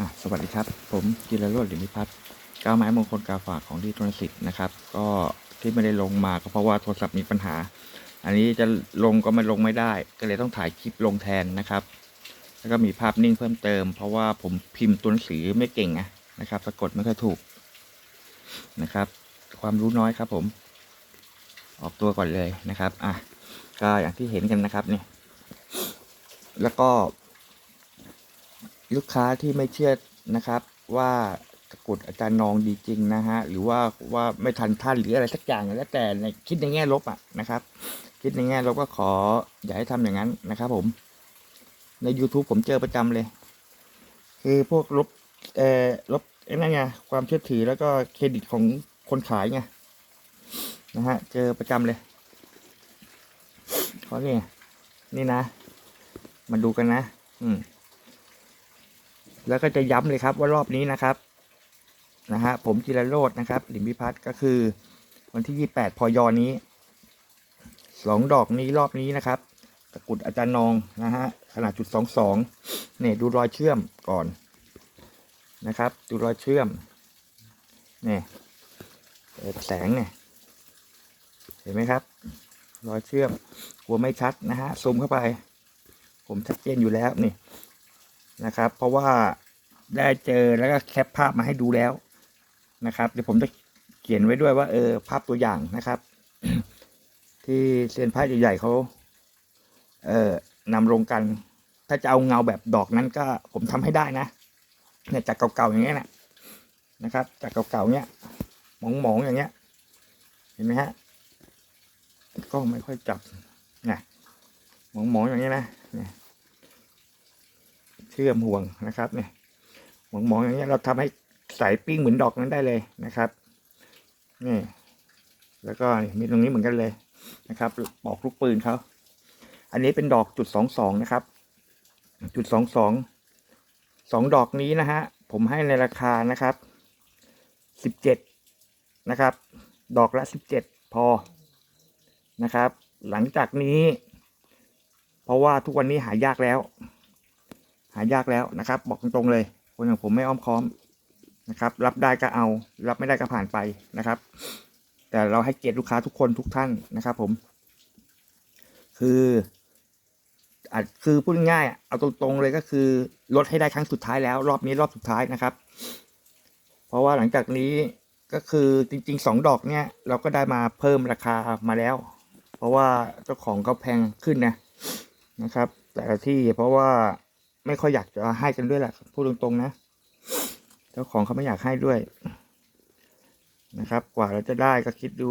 ่ะสวัสดีครับ ผมจิรโรจน์ลิมพิพัฒน์ก้าวไม้มงคลกาฝากของที่ธนสิทธิ์นะครับ ก็ที่ไม่ได้ลงมาก็เพราะว่าโทรศัพท์มีปัญหา อันนี้จะลงก็ไม่ลงไม่ได้ ก็เลยต้องถ่ายคลิปลงแทนนะครับ แล้วก็มีภาพนิ่งเพิ่มเติม เพราะว่าผมพิมพ์ตัวหนังสือไม่เก่งนะนะครับ สะกดไม่ค่อยถูกนะครับ ความรู้น้อยครับผม ออกตัวก่อนเลยนะครับ อะก็อย่างที่เห็นกันนะครับเนี่ยแล้วก็ ลูกค้าที่ไม่เชื่อนะครับ ว่าตะกรุดอาจารย์นองดีจริงนะฮะหรือว่าว่าไม่ทันท่านหรืออะไรสักอย่างแล้วแต่ในคิดในแง่ลบอะนะครับ คิดในแง่ลบก็ขออย่าให้ทำอย่างนั้นนะครับ ผม ใน YouTube ผมเจอประจำเลย คือพวกลบเอ่อลบไอ้นั่นไงความเชื่อถือแล้วก็เครดิตของคนขายไงนะฮะเจอประจำเลยเขาเนี่นี่นะ มาดูกันนะ อืม แล้วก็จะย้ำเลยครับว่ารอบนี้นะครับนะฮะผมจิรโรจน์นะครับหลิมพิพัฒน์ก็คือ วันที่ 28 พยนี้สองดอกนี้รอบนี้นะครับตะกรุดอาจารย์นองนะฮะขนาดจุดสองสองเนี่ยดูรอยเชื่อมก่อนนะครับ ดูรอยเชื่อมเนี่ยเปิดแสงเนี่ยเห็นไหมครับ รอยเชื่อมกลัวไม่ชัดนะฮะซูมเข้าไป ผมชัดเจนอยู่แล้วนี่ นะครับ เพราะว่าได้เจอแล้วก็แคปภาพมาให้ดูแล้วนะครับ เดี๋ยวผมจะเขียนไว้ด้วยว่าเออภาพตัวอย่างนะครับ ที่เซียนพระใหญ่ๆเขาเอ่อนำลงกัน ถ้าจะเอาเงาแบบดอกนั้นก็ผมทำให้ได้นะเนี่ยจากเก่าๆอย่างเงี้ยนะนะครับ จากเก่าๆเนี้ยหมองๆอย่างเงี้ย เห็นไหมฮะก็ไม่ค่อยจับนะหมองๆอย่างเงี้ยนะเนี่ย ชื่อมห่วงนะครับเนี่ยหมองมองอย่างเงี้ยเราทำให้ใสปิ้งเหมือนดอกนั้นได้เลยนะครับนี่แล้วก็นี่มีตรงนี้เหมือนกันเลยนะครับปอกลูกปืนเขาอันนี้เป็นดอกจุดสองสองนะครับ จุดสองสองสองดอกนี้นะฮะผมให้ในราคานะครับสิบเจ็ดนะครับ ดอกละสิบเจ็ดพอนะครับ หลังจากนี้ เพราะว่าทุกวันนี้หายากแล้ว หายากแล้วนะครับ บอกตรงๆเลย คนอย่างผมไม่อ้อมค้อมนะครับ รับได้ก็เอา รับไม่ได้ก็ผ่านไปนะครับ แต่เราให้เกียรติลูกค้าทุกคนทุกท่านนะครับ ผม คืออาจคือพูดง่ายอะเอาตรงๆเลยก็คือลดให้ได้ครั้งสุดท้ายแล้ว รอบนี้รอบสุดท้ายนะครับ เพราะว่าหลังจากนี้ก็คือจริงๆสองดอกเนี่ย เราก็ได้มาเพิ่มราคามาแล้ว เพราะว่าเจ้าของเขาแพงขึ้นนะนะครับ แต่ละที่เพราะว่า ไม่ค่อยอยากจะให้กันด้วยแหละพูดตรงๆนะเจ้าของเขาไม่อยากให้ด้วยนะครับ กว่าเราจะได้ก็คิดดู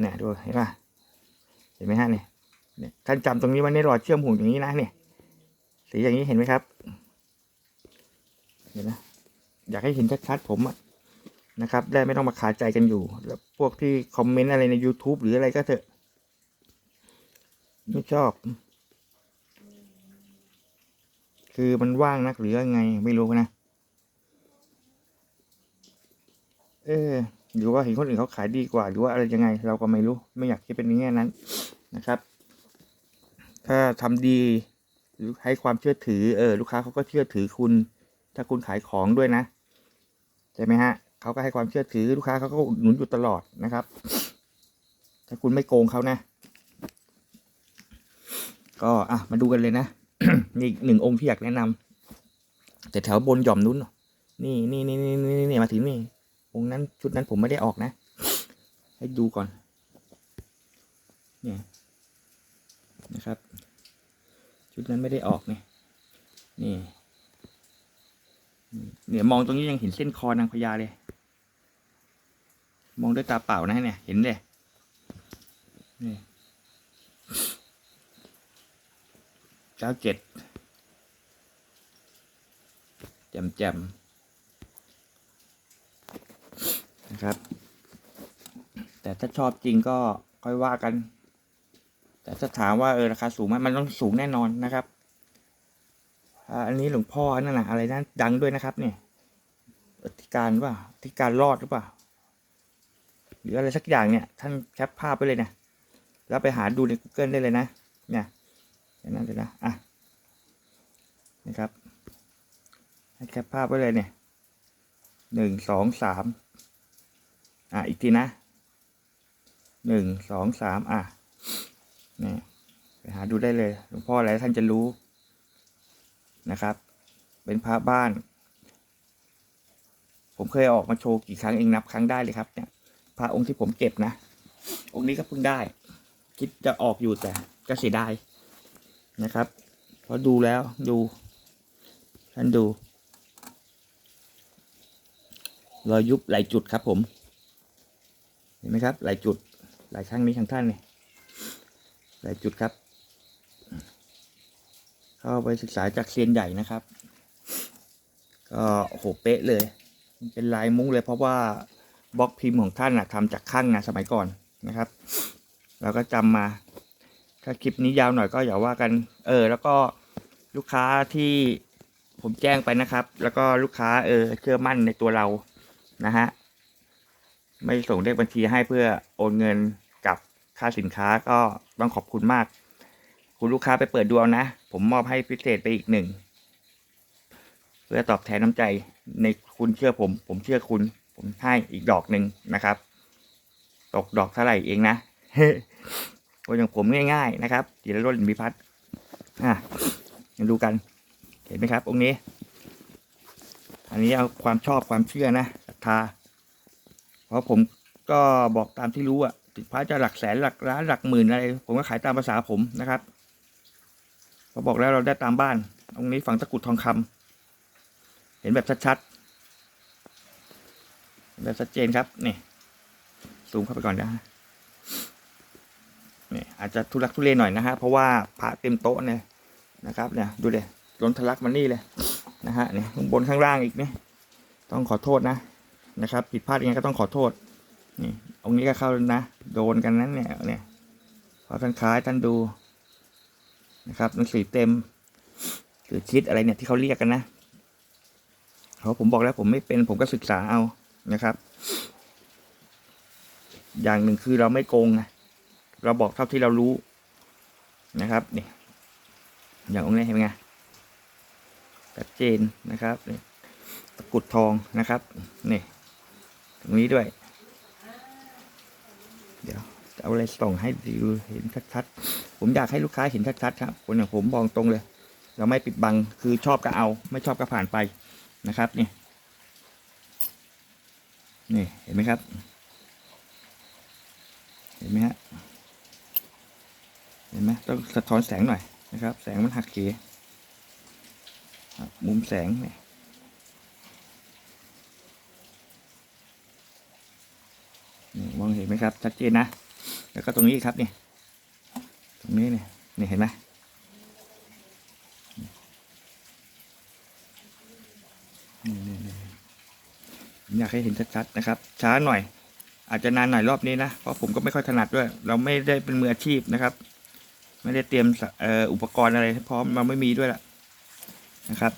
เนี่ยดูเห็นป่ะเห็นไหมฮะเนี่ยเนี่ยท่านจำตรงนี้ไว้ในหลอดเชื่อมห่วงอย่างนี้นะเนี่ยสีอย่างนี้เห็นไหมครับ เห็นนะอยากให้เห็นชัดๆผมอะนะครับ ได้ไม่ต้องมาขาใจกันอยู่ แล้วพวกที่คอมเมนต์อะไรใน YouTube หรืออะไรก็เถอะ ไม่ชอบ คือมันว่างนักหรือยังไงไม่รู้นะ เออหรือว่าเห็นคนอื่นเขาขายดีกว่า หรือว่าอะไรยังไง เราก็ไม่รู้ไม่อยากคิดเป็นในแง่นั้นนะครับ ถ้าทำดีหรือให้ความเชื่อถือเออลูกค้าเขาก็เชื่อถือคุณ ถ้าคุณขายของด้วยนะใช่ไหมฮะเขาก็ให้ความเชื่อถือลูกค้าเขาก็อุดหนุนอยู่ตลอดนะครับ ถ้าคุณไม่โกงเขานะ ก็อะมาดูกันเลยนะ นี่อีกหนึ่งองค์ที่อยากแนะนำแต่แถวบนหย่อมนู้นนี่นี่นี่นี่นี่นี่มาถึงนี่องค์นั้นชุดนั้นผมไม่ได้ออกนะ ให้ดูก่อน เนี่ยนะครับ ชุดนั้นไม่ได้ออกเนี่ยนี่เนี่ยมองตรงนี้ยังเห็นเส้นคอนางพญาเลย มองด้วยตาเปล่านะเนี่ย เห็นเลยนี่ เก้าเจ็ดแจมแจมนะครับ แต่ถ้าชอบจริงก็ค่อยว่ากัน แต่ถ้าถามว่าเออราคาสูงไหมมันต้องสูงแน่นอนนะครับอันนี้หลวงพ่อนั่นนะอะไรนั้นดังด้วยนะครับ เนี่ยอธิการว่าอธิการรอดหรือเปล่าหรืออะไรสักอย่างเนี่ย ท่านแคปภาพไปเลยเนะแล้วไปหาดูใน Google ได้เลยนะ เนี่ย อย่างนั้นเลยนะอะนะครับให้แคปภาพไว้เลยเนี่ยหนึ่งสองสามอะอีกทีนะหนึ่งสองสามอะนี่ไปหาดูได้เลยหลวงพ่ออะไรท่านจะรู้นะครับ เป็นพระบ้าน ผมเคยออกมาโชว์กี่ครั้งเองนับครั้งได้เลยครับเนี่ยพระองค์ที่ผมเก็บนะ องค์นี้ก็เพิ่งได้ คิดจะออกอยู่แต่ก็เสียดาย นะครับเพราะดูแล้วดูท่านดู รอยยุบหลายจุดครับผม เห็นไหมครับ หลายจุด หลายครั้งนี้ทางท่านนี่หลายจุดครับ เข้าไปศึกษาจากเซียนใหญ่นะครับ ก็โอ้โหเป๊ะเลย เป็นลายมุ้งเลยเพราะว่าบล็อกพิมพ์ของท่านนะทำจากข้างงานสมัยก่อนนะครับ เราก็จำมา ถ้าคลิปนี้ยาวหน่อยก็อย่าว่ากัน เออ แล้วก็ลูกค้าที่ผมแจ้งไปนะครับ แล้วก็ลูกค้าเออเชื่อมั่นในตัวเรานะฮะไม่ส่งเลขบัญชีให้เพื่อโอนเงินกับค่าสินค้าก็ต้องขอบคุณมาก คุณลูกค้าไปเปิดดูเอานะ ผมมอบให้พิเศษไปอีกหนึ่ง เพื่อตอบแทนน้ำใจในคุณเชื่อผม ผมเชื่อคุณ ผมให้อีกดอกหนึ่งนะครับ ตกดอกเท่าไหร่เองนะ คนอย่างผมง่ายๆนะครับจิรโรจน์อินพิพัฒน์อะมาดูกัน เห็นไหมครับ องค์นี้ อันนี้เอาความชอบความเชื่อนะศรัทธา เพราะผมก็บอกตามที่รู้อะถึงพระจะหลักแสนหลักล้านหลักหมื่นอะไร ผมก็ขายตามภาษาผมนะครับพอบอกแล้วเราได้ตามบ้าน องค์นี้ฝังตะกุดทองคำเห็นแบบชัดๆแบบชัดเจนครับนี่ซูมเข้าไปก่อนนะ อาจจะทุลักทุเลหน่อยนะฮะเพราะว่าพระเต็มโต๊ะเนี่ยนะครับเนี่ยดูเลยล้นทะลักมานี่เลยนะฮะเนี่ยข้างบนข้างล่างอีกเนี่ยต้องขอโทษนะนะครับ ผิดพลาดยังไงก็ต้องขอโทษนี่องค์นี้ก็เข้านะโดนกันนั้นเนี่ยเนี่ยพอท่านคล้ายท่านดูนะครับหนังสือเต็มหรือคิดอะไรเนี่ยที่เขาเรียกกันนะเพราะผมบอกแล้วผมไม่เป็นผมก็ศึกษาเอานะครับ อย่างหนึ่งคือเราไม่โกงนะ เราบอกเท่าที่เรารู้นะครับนี่อย่างองค์นี้เห็นไหมไงชัดเจนนะครับนี่ตะกุดทองนะครับนี่ตรงนี้ด้วย เดี๋ยวจะเอาอะไรส่งให้ดูเห็นชัดๆผมอยากให้ลูกค้าเห็นชัดๆครับคนอย่างผมบอกตรงเลย เราไม่ปิดบังคือชอบก็เอา ไม่ชอบก็ผ่านไปนะครับนี่นี่เห็นไหมครับ เห็นไหมฮะ เห็นไหมต้องสะท้อนแสงหน่อยนะครับ แสงมันหักเหมุมแสงเนี่ยมองเห็นไหมครับ ชัดเจนนะ แล้วก็ตรงนี้ครับนี่ตรงนี้เนี่ยนี่เห็นไหมนี่นี่นี่ผมอยากให้เห็นชัดๆนะครับ ช้าหน่อย อาจจะนานหน่อยรอบนี้นะ เพราะผมก็ไม่ค่อยถนัดด้วย เราไม่ได้เป็นมืออาชีพนะครับ ไม่ได้เตรียมอุปกรณ์อะไรให้พร้อมเราไม่มีด้วยล่ะนะครับ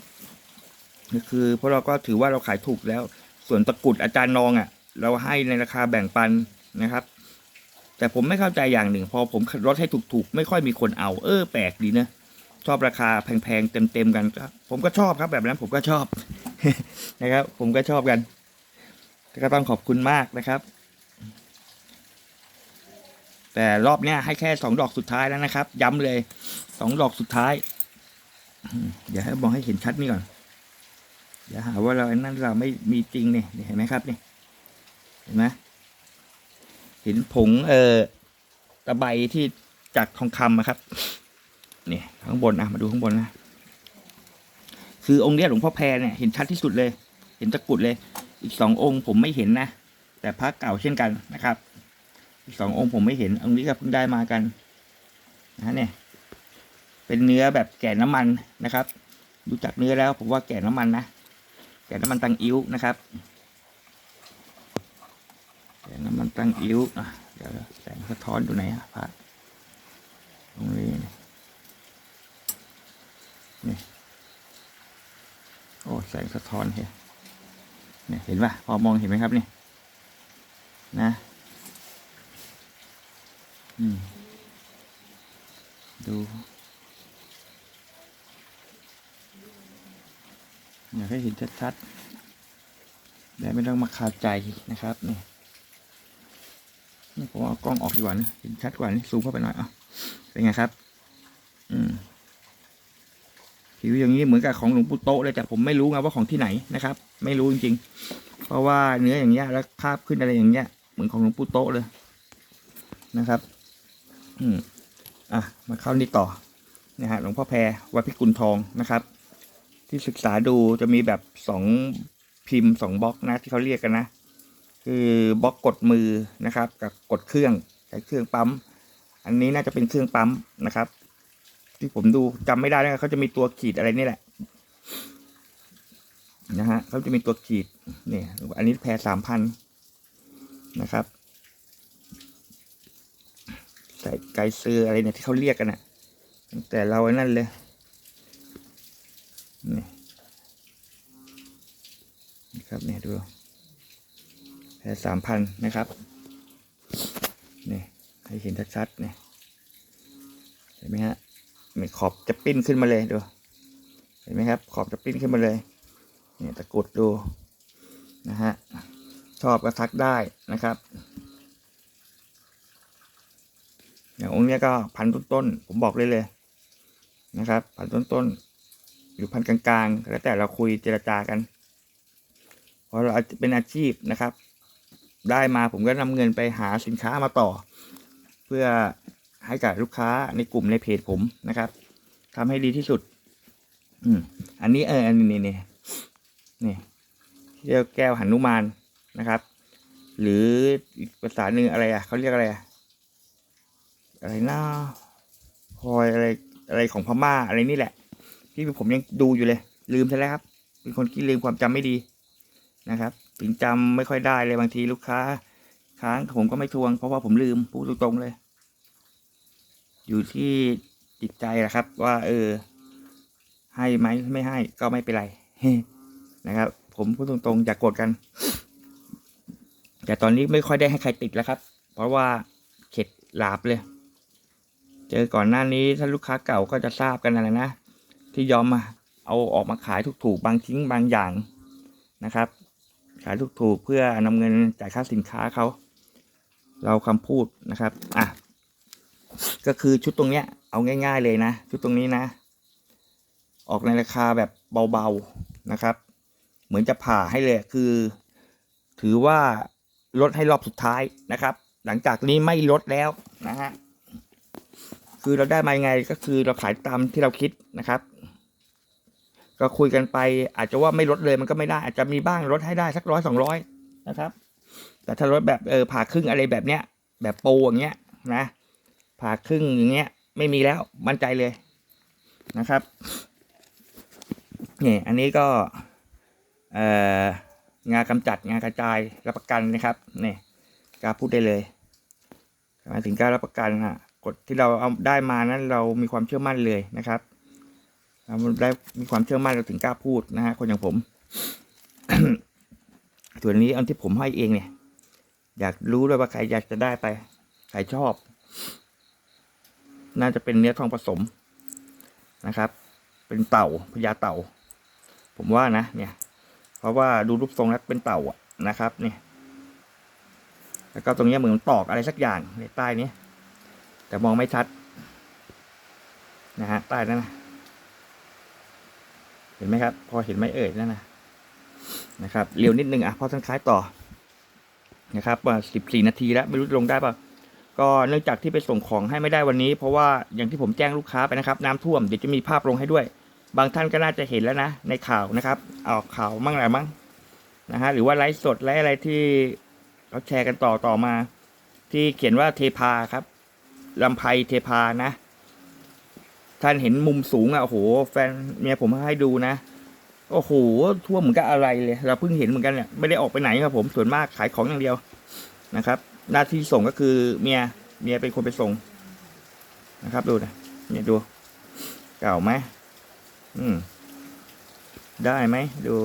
ก็คือเพราะเราก็ถือว่าเราขายถูกแล้ว ส่วนตะกรุดอาจารย์นองอะ เราให้ในราคาแบ่งปันนะครับ แต่ผมไม่เข้าใจอย่างหนึ่ง พอผมลดให้ถูกๆ ไม่ค่อยมีคนเอาเออแปลกดีนะชอบราคาแพงๆเต็มๆกันก็ผมก็ชอบครับแบบนั้นผมก็ชอบนะครับ ผมก็ชอบกันก็ต้องขอบคุณมากนะครับ แต่รอบเนี้ยให้แค่สองดอกสุดท้ายแล้วนะครับ ย้ำเลยสองดอกสุดท้ายเดี๋ยวให้มองให้เห็นชัดนี่ก่อนอย่าหาว่าเราไอ้นั่นเราไม่มีจริงเนี่ยเห็นไหมครับนี่เห็นไหมเห็นผงเอ่อตะไบที่จากทองคำอะครับนี่ข้างบนอะมาดูข้างบนนะคือองค์เนี้ยหลวงพ่อแพรเนี่ยเห็นชัดที่สุดเลย เห็นตะกรุดเลย อีกสององค์ผมไม่เห็นนะแต่พระเก่าเช่นกันนะครับ สององค์ผมไม่เห็นองค์นี้ก็เพิ่งได้มากันนะเนี่ย เป็นเนื้อแบบแก่น้ำมันนะครับ ดูจากเนื้อแล้วผมว่าแก่น้ำมันนะแก่น้ำมันตังอิ้วนะครับแก่น้ำมันตังอิ้วอะเดี๋ยวแสงสะท้อนอยู่ไหนอะพระตรงนี้นี่นี่โอ้แสงสะท้อนเฮียเนี่ยเห็นป่ะพอมองเห็นไหมครับนี่นะ ดูอยากให้เห็นชัดๆแต่ไม่ต้องมาคาใจนะครับนี่นี่ผมเอากล้องออกดีกว่านะเห็นชัดกว่านี่ซูมเข้าไปหน่อยอะเป็นไงครับ อืมผิวอย่างนี้เหมือนกับของหลวงปู่โตเลยแต่ผมไม่รู้ไงว่าของที่ไหนนะครับ ไม่รู้จริงๆ เพราะว่าเนื้ออย่างเงี้ยแล้วคาบขึ้นอะไรอย่างเงี้ยเหมือนของหลวงปู่โตเลยนะครับ อืมอะมาเข้านี่ต่อนะฮะหลวงพ่อแพรวัดพิกุลทองนะครับ ที่ศึกษาดูจะมีแบบสองพิมพ์สองบล็อกนะที่เขาเรียกกันนะ คือบล็อกกดมือนะครับ กับกดเครื่องใช้เครื่องปั๊ม อันนี้น่าจะเป็นเครื่องปั๊มนะครับ ที่ผมดูจำไม่ได้นะเขาจะมีตัวขีดอะไรนี่แหละนะฮะเขาจะมีตัวขีดเนี่ยอันนี้แพรสามพันนะครับ ใส่ไกเซอร์อะไรเนี่ยที่เขาเรียกกันนะตั้งแต่เราไอ้นั่นเลยนี่นะครับเนี่ยดูแพรสามพันนะครับนี่ให้เห็นชัดๆเนี่ยเห็นไหมฮะมีขอบจะปิ้นขึ้นมาเลยดู เห็นไหมครับ ขอบจะปิ้นขึ้นมาเลยเนี่ยตะกรุดดูนะฮะชอบก็ทักได้นะครับ อย่างองค์นี้ก็พันต้นๆผมบอกเลยเลยนะครับพันต้นๆอยู่พันกลางๆแล้วแต่เราคุยเจรจากันพราะเราเป็นอาชีพนะครับ ได้มาผมก็นำเงินไปหาสินค้ามาต่อ เพื่อให้กับลูกค้าในกลุ่มในเพจผมนะครับทำให้ดีที่สุด อืมอันนี้เอออันนี้นี่นี่นี่เรียกแก้วหันุมานนะครับ หรืออีกภาษาหนึ่งอะไรอะเขาเรียกอะไรอะ อะไรนะพลอยอะไรอะไรของพม่าอะไรนี่แหละ ที่ผมยังดูอยู่เลย ลืมไปแล้วครับ เป็นคนที่ลืมความจำไม่ดีนะครับถึงจำไม่ค่อยได้เลยบางทีลูกค้า ค้างผมก็ไม่ทวง เพราะว่าผมลืมพูดตรงๆเลย อยู่ที่จิตใจแหละครับ ว่า เออ ให้ไหมไม่ให้ก็ไม่เป็นไรนะครับ ผมพูดตรงๆอย่ากโกรธกัน แต่ตอนนี้ไม่ค่อยได้ให้ใครติดแล้วครับ เพราะว่าเข็ดหลาบเลย เจอก่อนหน้านี้ถ้าลูกค้าเก่าก็จะทราบกันนั่นแหละนะ ที่ยอมมาเอาออกมาขายถูกๆบางทิ้งบางอย่างนะครับ ขายถูกๆเพื่อนำเงินจ่ายค่าสินค้าเขา เราคำพูดนะครับอะก็คือชุดตรงเนี้ยเอาง่าย ๆเลยนะ ชุดตรงนี้นะ ออกในราคาแบบเบาๆนะครับ เหมือนจะผ่าให้เลยคือ ถือว่าลดให้รอบสุดท้ายนะครับ หลังจากนี้ไม่ลดแล้วนะฮะ คือเราได้มายังไงก็คือเราขายตามที่เราคิดนะครับ ก็คุยกันไป อาจจะว่าไม่ลดเลยมันก็ไม่ได้ อาจจะมีบ้างลดให้ได้สักร้อยสองร้อยนะครับ แต่ถ้าลดแบบเออผ่าครึ่งอะไรแบบเนี้ย แบบโปรอย่างเงี้ยนะผ่าครึ่งอย่างเงี้ย ไม่มีแล้วมั่นใจเลยนะครับนี่อันนี้ก็เอ่องากำจัดงากระจายรับประกันนะครับนี่กล้าพูดได้เลยหมายถึงการรับประกันอะ กฎที่เราเอาได้มานั้นเรามีความเชื่อมั่นเลยนะครับเราได้มีความเชื่อมั่นเราถึงกล้าพูดนะฮะคนอย่างผม ส่วนนี้อันที่ผมให้เองเนี่ย อยากรู้ด้วยว่าใครอยากจะได้ไปใครชอบ น่าจะเป็นเนื้อทองผสมนะครับ เป็นเต่าพญาเต่า ผมว่านะ เนี่ย เพราะว่าดูรูปทรงแล้วเป็นเต่าอะนะครับ เนี่ย แล้วก็ตรงนี้เหมือนตอกอะไรสักอย่างในใต้นี้ แต่มองไม่ชัด นะฮะใต้นั่นนะเห็นไหมครับ พอเห็นไหมเอ่ยนั่นนะนะครับเร็วนิดนึงอะพอท่านคล้ายต่อนะครับว่าสิบสี่นาทีแล้วไม่รู้ลงได้ป่ะก็เนื่องจากที่ไปส่งของให้ไม่ได้วันนี้ เพราะว่าอย่างที่ผมแจ้งลูกค้าไปนะครับ น้ำท่วมเดี๋ยวจะมีภาพลงให้ด้วย บางท่านก็น่าจะเห็นแล้วนะ ในข่าวนะครับออกข่าวมั่งอะไรมั่งนะฮะหรือว่าไลฟ์สดไลฟ์อะไรที่เขาแชร์กันต่อต่อมา ที่เขียนว่าเทพาครับ ลำไพเทพานะ ท่านเห็นมุมสูงอะโอ้โห แฟนเมียผมให้ดูนะโอ้โหทั่วเหมือนกับอะไรเลย เราเพิ่งเห็นเหมือนกันเนี่ยไม่ได้ออกไปไหนครับ ผมส่วนมากขายของอย่างเดียวนะครับ หน้าที่ส่งก็คือเมียเมียเป็นคนไปส่งนะครับ ดูนะเนี่ยดู เก่าไหมอืม ได้ไหมดู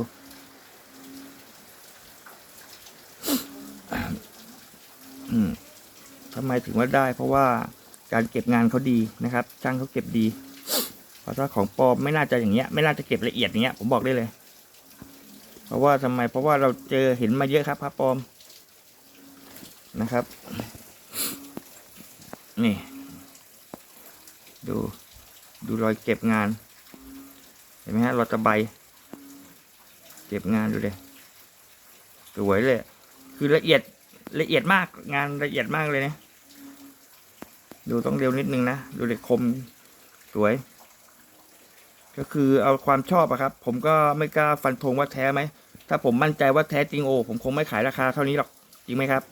อืม ทำไมถึงว่าได้ เพราะว่าการเก็บงานเขาดีนะครับ ช่างเขาเก็บดีเพราะถ้าของปลอมไม่น่าจะอย่างเงี้ย ไม่น่าจะเก็บละเอียดอย่างเงี้ยผมบอกได้เลย เพราะว่าทำไม เพราะว่าเราเจอเห็นมาเยอะครับพระปลอมนะครับ นี่ ดูดูรอยเก็บงาน เห็นไหมฮะรอยตะไบเก็บงานดูเลยสวยเลย คือละเอียดละเอียดมากงานละเอียดมากเลยนะ ดูต้องเร็วนิดนึงนะ ดูเหลยคมสวย ก็คือเอาความชอบอะครับ ผมก็ไม่กล้าฟันธงว่าแท้ไหม ถ้าผมมั่นใจว่าแท้จริงโอ้ผมคงไม่ขายราคาเท่านี้หรอกจริงไหมครับ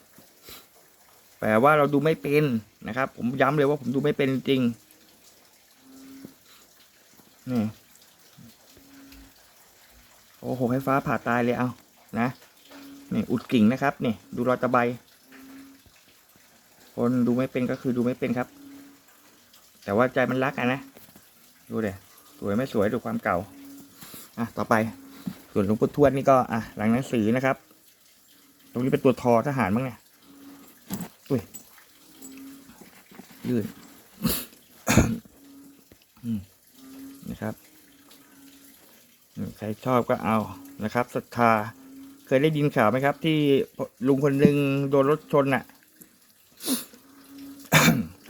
แต่ว่าเราดูไม่เป็นนะครับ ผมย้ำเลยว่าผมดูไม่เป็นจริงนี่โอ้โหไฟฟ้าผ่าตายเลยเอานะนี่อุดกิ่งนะครับนี่ดูรอยตะไบ คนดูไม่เป็นก็คือดูไม่เป็นครับ แต่ว่าใจมันรักอะนะ ดูเดี๋ยสวยไม่สวยดูความเก่า อะ ต่อไป ส่วนหลวงปู่ทวดนี่ก็ อะ หลังหนังสือนะครับ ตรงนี้เป็นตัวทอทหารมั้งเนี่ย อุ้ย ยืดนะครับใครชอบก็เอานะครับศรัทธาเคยได้ยินข่าวไหมครับ ที่ลุงคนหนึ่งโดนรถชนน่ะ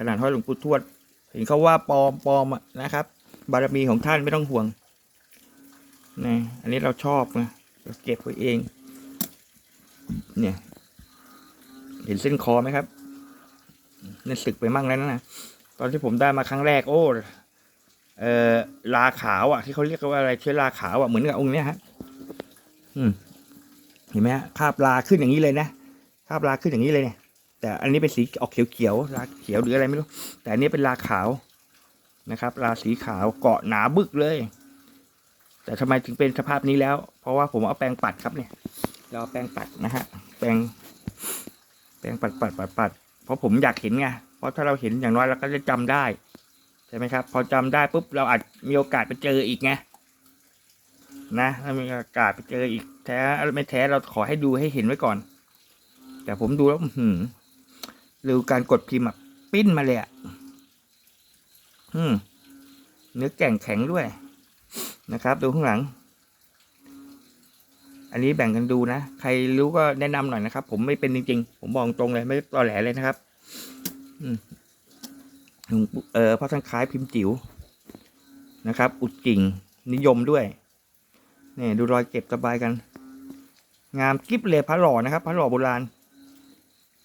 นาดห้อยหลวงปู่ทวด เห็นเขาว่าปลอมปลอมนะครับ บารมีของท่านไม่ต้องห่วงนี่อันนี้เราชอบนะเราเก็บไว้เอง เนี่ย เห็นเส้นคอไหมครับนี่สึกไปมั่งแล้วนะตอนที่ผมได้มาครั้งแรกโอ้เออลาขาวอะ ที่เขาเรียกว่าอะไรเชื้อราขาวอะเหมือนกับองค์เนี้ยฮะอืมเห็นไหมฮะคาบลาขึ้นอย่างนี้เลยนะคาบลาขึ้นอย่างนี้เลยเนี่ย แต่อันนี้เป็นสีออกเขียวๆลาเขียวหรืออะไรไม่รู้ แต่อันนี้เป็นลาขาวนะครับ ลาสีขาวเกาะหนาบึกเลย แต่ทำไมถึงเป็นสภาพนี้แล้ว เพราะว่าผมเอาแปรงปัดครับเนี่ย เราเอาแปรงปัดนะฮะ แปรงแปรงปัดปัดปัดปัดเพราะผมอยากเห็นไง เพราะถ้าเราเห็นอย่างน้อยเราก็จะจำได้ใช่ไหมครับ พอจำได้ปุ๊บเราอาจมีโอกาสไปเจออีกไงนะถ้ามีโอกาสไปเจออีกแท้ไม่แท้เราขอให้ดูให้เห็นไว้ก่อน แต่ผมดูแล้ว อื หืมดูการกดพิมพ์อะปิ้นมาเลยอะ อืม เนื้อแก่งแข็งด้วย นะครับ ดูข้างหลัง อันนี้แบ่งกันดูนะ ใครรู้ก็แนะนำหน่อยนะครับ ผมไม่เป็นจริงๆ ผมบอกตรงเลย ไม่ตอแหลเลยนะครับ อืมเออพราะท่านคล้ายพิมพ์จิ๋วนะครับ อุดกิ่งนิยมด้วยนี่ดูรอยเก็บสบายกัน งามกิ๊บเลยพระหล่อนะครับ พระหล่อโบราณ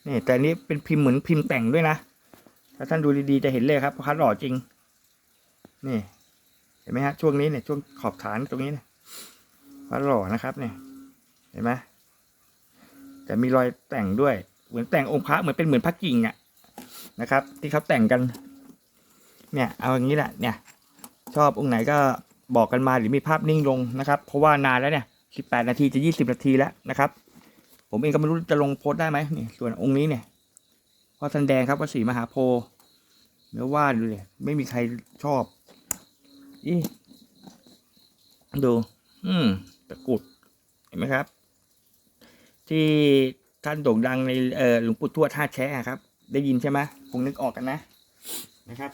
นี่แต่นี้เป็นพิมพ์เหมือนพิมพ์แต่งด้วยนะ ถ้าท่านดูดีๆจะเห็นเลยครับพระหล่อจริง นี่ เห็นไหมฮะ ช่วงนี้เนี่ยช่วงขอบฐานตรงนี้เนี่ยพระหล่อนะครับเนี่ย เห็นไหมแต่มีรอยแต่งด้วย เหมือนแต่งองค์พระเหมือนเป็นเหมือนพระกิ่งอะนะครับ ที่เขาแต่งกัน เนี่ยเอาอย่างนี้แหละเนี่ย ชอบองค์ไหนก็บอกกันมาหรือมีภาพนิ่งลงนะครับ เพราะว่านานแล้วเนี่ยสิบแปดนาทีจะยี่สิบนาทีแล้วนะครับ ผมเองก็ไม่รู้จะลงโพสต์ได้ไหมนี่ส่วนองค์นี้เนี่ยพ่อทันแดงครับวัดศรีมหาโพธิ์เนื้อว่าดดูเลยไม่มีใครชอบอีดู อืมตะกรุดเห็นไหมครับ ที่ท่านโด่งดังในเออหลวงปู่ทวดท่าแชะครับ ได้ยินใช่ไหมคงนึกออกกันนะนะครับ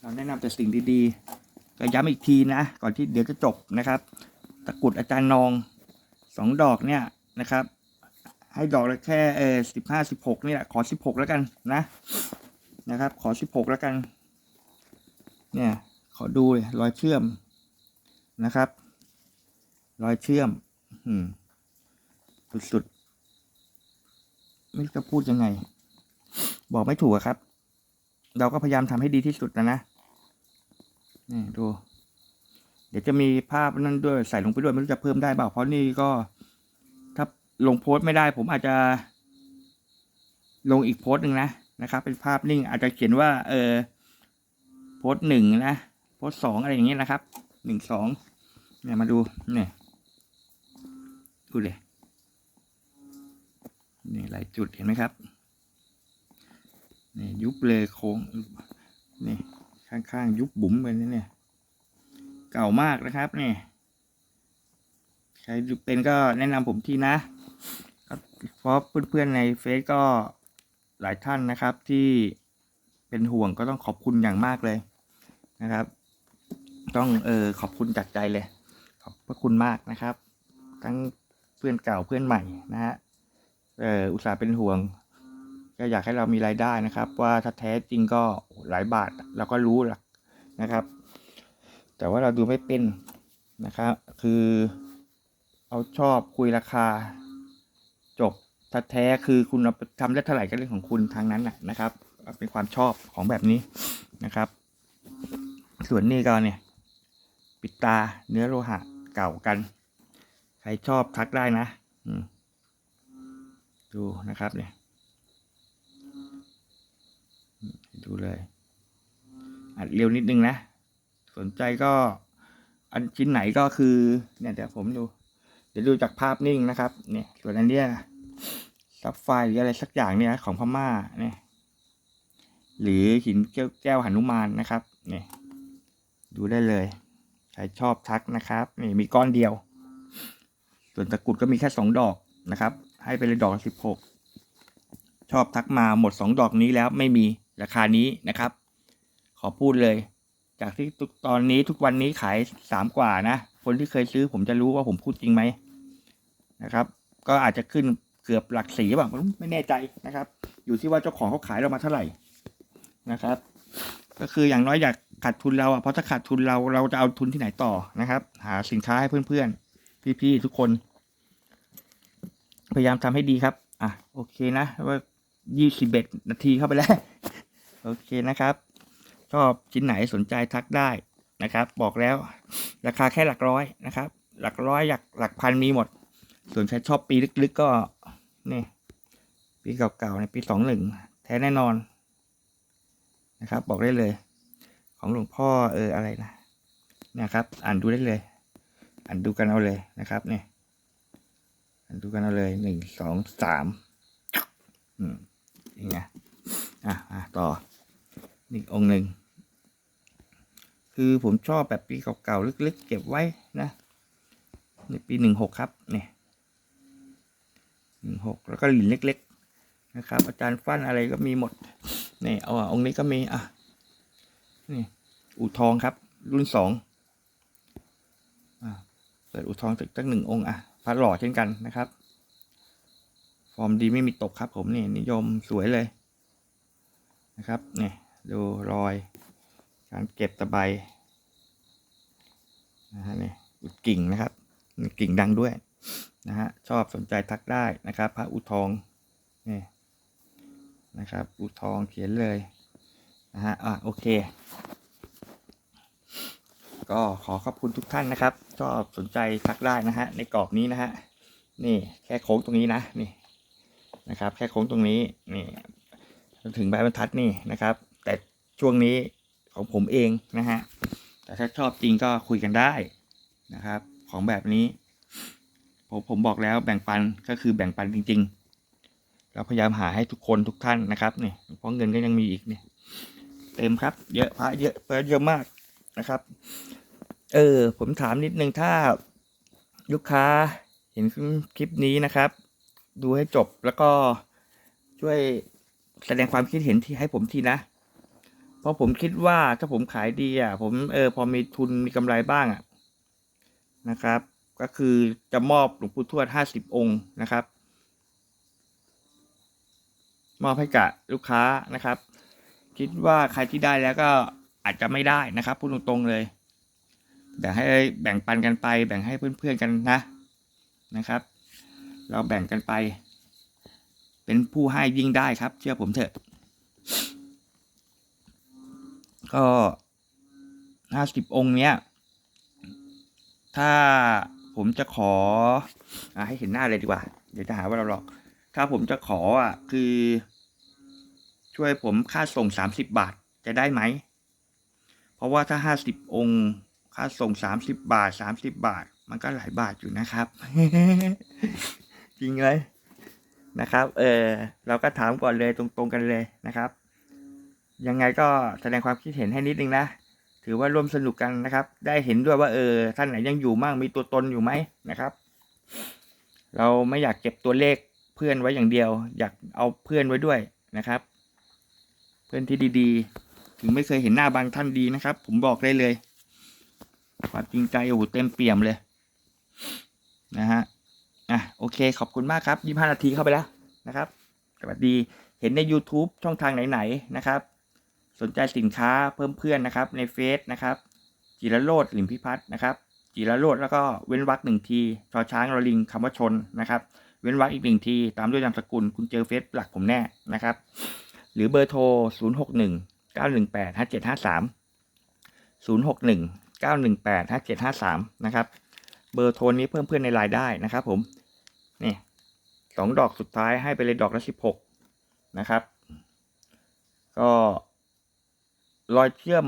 เราแนะนำแต่สิ่งดีๆก็ย้ำอีกทีนะ ก่อนที่เดี๋ยวจะจบนะครับ ตะกรุดอาจารย์นองสองดอกเนี่ย นะครับ ให้ดอกละแค่เออสิบห้าสิบหกนี่แหละขอสิบหกแล้วกันนะ นะครับ ขอสิบหกแล้วกัน เนี่ย ขอดูรอยเชื่อมนะครับ รอยเชื่อม อืมสุดๆไม่รู้จะพูดยังไง บอกไม่ถูกครับ เราก็พยายามทำให้ดีที่สุดนะนะนี่ดู เดี๋ยวจะมีภาพนั่นด้วยใส่ลงไปด้วยไม่รู้จะเพิ่มได้เปล่าเพราะนี่ก็ ลงโพสต์ไม่ได้ ผมอาจจะลงอีกโพสต์หนึ่งนะนะครับ เป็นภาพนิ่งอาจจะเขียนว่า เออโพสต์หนึ่งนะโพสต์สองอะไรอย่างเงี้ยนะครับหนึ่งสองเนี่ยมาดูเนี่ยดูเลยนี่หลายจุดเห็นไหมครับนี่ยุบเลยโค้งนี่ข้างๆยุบบุ๋มไปนี่เนี่ยเก่ามากนะครับนี่ใครเป็นก็แนะนำผมทีนะ เพราะเพื่อนๆในเฟซก็หลายท่านนะครับที่เป็นห่วงก็ต้องขอบคุณอย่างมากเลยนะครับ ต้องเออขอบคุณจากใจเลย ขอบพระคุณมากนะครับ ทั้งเพื่อนเก่าเพื่อนใหม่นะฮะเอออุตส่าห์เป็นห่วงก็อยากให้เรามีรายได้นะครับ ว่าถ้าแท้จริงก็หลายบาทเราก็รู้หลักนะครับ แต่ว่าเราดูไม่เป็นนะครับ คือเอาชอบคุยราคา จบถ้าแท้คือคุณเอาไปทำได้เท่าไหร่ก็เรื่องของคุณทางนั้นแหละนะครับ เป็นความชอบของแบบนี้นะครับ ส่วนนี้ก็เนี่ย ปิดตาเนื้อโลหะเก่ากัน ใครชอบทักได้นะดูนะครับเนี่ยดูเลย อัดเร็วนิดนึงนะ สนใจก็ อันชิ้นไหนก็คือ เนี่ยเดี๋ยวผมดู เดี๋ยวดูจากภาพนิ่งนะครับ เนี่ยส่วนอันเนี้ย ซับไฟหรืออะไรสักอย่างเนี่ยของพม่าเนี่ยหรือหินแก้วแก้วหนุมานนะครับเนี่ยดูได้เลยใครชอบทักนะครับนี่มีก้อนเดียว ส่วนตะกรุดก็มีแค่สองดอกนะครับ ให้ไปเลยดอกสิบหกชอบทักมาหมดสองดอกนี้แล้วไม่มีราคานี้นะครับ ขอพูดเลย จากที่ตอนนี้ทุกวันนี้ขายสามกว่านะ คนที่เคยซื้อผมจะรู้ว่าผมพูดจริงไหมนะครับ ก็อาจจะขึ้น เกือบหลักสีบ้างไม่แน่ใจนะครับ อยู่ที่ว่าเจ้าของเขาขายเรามาเท่าไหร่นะครับ ก็คืออย่างน้อยอยากขาดทุนเราอะเพราะถ้าขาดทุนเราเราจะเอาทุนที่ไหนต่อนะครับ หาสินค้าให้เพื่อนๆ พี่ๆทุกคน พยายามทำให้ดีครับ อะโอเคนะว่ายี่สิบเอ็ดนาทีเข้าไปแล้ว โอเคนะครับชอบชิ้นไหนสนใจทักได้นะครับ บอกแล้ว ราคาแค่หลักร้อยนะครับ หลักร้อยหลักหลักพันมีหมด ส่วนใครชอบปีลึกๆก็นี่ปีเก่าๆในปีสองหนึ่งแท้แน่นอนนะครับ บอกได้เลย ของหลวงพ่อเอออะไรนะเนี่ยครับ อ่านดูได้เลย อ่านดูกันเอาเลยนะครับ เนี่ยอ่านดูกันเอาเลยหนึ่งสองสามอืมนี่ไงเงี้ยอะอะต่อนิอีกองหนึ่งคือผมชอบแบบปีเก่าๆลึกๆ เก็บไว้นะในปีหนึ่งหกครับเนี่ย หนึ่งหกแล้วก็หลินเล็ก ๆ นะครับ อาจารย์ฟั่นอะไรก็มีหมดนี่เอาอะองค์นี้ก็มีอะนี่อู่ทองครับ รุ่นสองอะเปิดอู่ทองสักตั้งหนึ่งองค์อะพระหล่อเช่นกันนะครับ ฟอร์มดีไม่มีตกครับ ผมนี่นิยมสวยเลยนะครับเนี่ยดูรอย การเก็บตะไบนะฮะเนี่ยกิ่งนะครับ กิ่งดังด้วย นะฮะชอบสนใจทักได้นะครับ พระอุทองนี่นะครับอุทองเขียนเลยนะฮะอะโอเค ก็ขอขอบคุณทุกท่านนะครับชอบสนใจทักได้นะฮะในกรอบนี้นะฮะนี่แค่โค้งตรงนี้นะนี่นะครับ แค่โค้งตรงนี้นี่จนถึงใบบรรทัดนี่นะครับ แต่ช่วงนี้ของผมเองนะฮะแต่ถ้าชอบจริงก็คุยกันได้นะครับ ของแบบนี้ ผมผมบอกแล้วแบ่งปันก็คือแบ่งปันจริง ๆ เราพยายามหาให้ทุกคนทุกท่านนะครับเนี่ยเพราะเงินก็ยังมีอีกเนี่ย เต็มครับ เยอะพระเยอะพระเยอะมากนะครับ เออ ผมถามนิดนึงถ้าลูกค้าเห็นคลิปนี้นะครับ ดูให้จบแล้วก็ช่วยแสดงความคิดเห็นที่ให้ผมทีนะ เพราะผมคิดว่าถ้าผมขายดีอะ ผมเออพอมีทุนมีกำไรบ้างอะนะครับ ก็คือจะมอบหลวงปู่ทวดห้าสิบองค์นะครับ มอบให้กับลูกค้านะครับ คิดว่าใครที่ได้แล้วก็อาจจะไม่ได้นะครับพูดตรงๆเลยแบ่งให้แบ่งปันกันไป แบ่งให้เพื่อนๆกันนะนะครับ เราแบ่งกันไป เป็นผู้ให้ยิ่งได้ครับ เชื่อผมเถอะ ก็ห้าสิบองค์เนี้ย ถ้า ผมจะขออให้เห็นหน้าเลยดีกว่า เดี๋ยวจะหาว่าเราหลอกถ้าผมจะขออะคือ ช่วยผมค่าส่งสามสิบบาทจะได้ไหม เพราะว่าถ้าห้าสิบองค์ ค่าส่งสามสิบบาทสามสิบบาท มันก็หลายบาทอยู่นะครับ จริงเลยนะครับ เออเราก็ถามก่อนเลยตรงๆกันเลยนะครับ ยังไงก็แสดงความคิดเห็นให้นิดนึงนะ ถือว่าร่วมสนุกกันนะครับ ได้เห็นด้วยว่าเออท่านไหนยังอยู่มั่งมีตัวตนอยู่ไหมนะครับ เราไม่อยากเก็บตัวเลขเพื่อนไว้อย่างเดียว อยากเอาเพื่อนไว้ด้วยนะครับ เพื่อนที่ดีๆ ถึงไม่เคยเห็นหน้าบางท่านดีนะครับ ผมบอกได้เลย ความจริงใจโอ้โหเต็มเปี่ยมเลยนะฮะอะโอเคขอบคุณมากครับยี่ห้านาทีเข้าไปแล้วนะครับสวัสดีเห็นใน YouTube ช่องทางไหน ๆ นะครับ สนใจสินค้าเพิ่มเพื่อนนะครับ ในเฟซนะครับ จิรโรดหลิมพิพัฒน์นะครับ จิรโรดแล้วก็เว้นวรรคหนึ่งทีชอช้างรอลิงคำว่าชนนะครับ เว้นวรรคอีกหนึ่งที ตามด้วยนามสกุลคุณเจอเฟซหลักผมแน่นะครับ หรือเบอร์โทร 0 6 1 9 1 8 5 7 5 3 0 6 1 9 1 8 5 7 5 3นะครับ เบอร์โทรนี้เพิ่มเพื่อนในไลน์ได้นะครับผมนี่สองดอกสุดท้ายให้ไปเลยดอกละสิบหกนะครับ ก็ รอยเชื่อม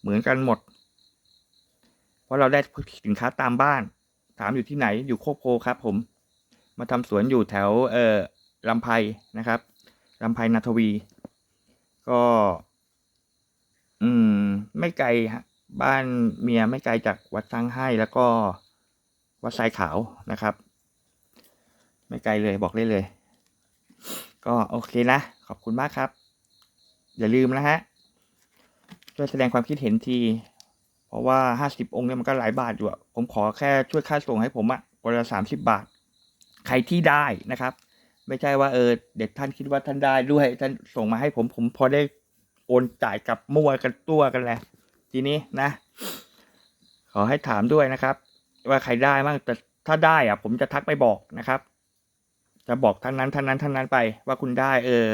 เหมือนกันหมด เพราะเราได้สินค้าตามบ้าน ถามอยู่ที่ไหนอยู่โคกโพครับ ผม มาทำสวนอยู่แถวเอ่อลำไพนะครับลำไพนาทวี ก็ อืม ไม่ไกลฮะบ้านเมียไม่ไกลจากวัดสร้างให้แล้วก็วัดทรายขาวนะครับ ไม่ไกลเลยบอกได้เลย ก็โอเคนะ ขอบคุณมากครับ อย่าลืมนะฮะ ช่วยแสดงความคิดเห็นที เพราะว่าห้าสิบองค์เนี่ยมันก็หลายบาทอยู่อะผมขอแค่ช่วยค่าส่งให้ผมอะวันละสามสิบบาท ใครที่ได้นะครับ ไม่ใช่ว่าเออเด็กท่านคิดว่าท่านได้ด้วยท่านส่งมาให้ผมผมพอได้โอนจ่ายกับมั่วกันตัวกันแหละทีนี้นะ ขอให้ถามด้วยนะครับ ว่าใครได้บ้างแต่ถ้าได้อะผมจะทักไปบอกนะครับ จะบอกท่านนั้นท่านนั้นท่านนั้นไป ว่าคุณได้ เออ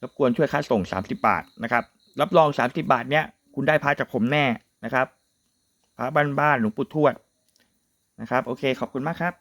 รบกวนช่วยค่าส่งสามสิบาทนะครับ รับรองสามสิบาทเนี้ยคุณได้พระจากผมแน่นะครับพระบ้านบ้านๆหลวงปู่ทวดนะครับ โอเคขอบคุณมากครับ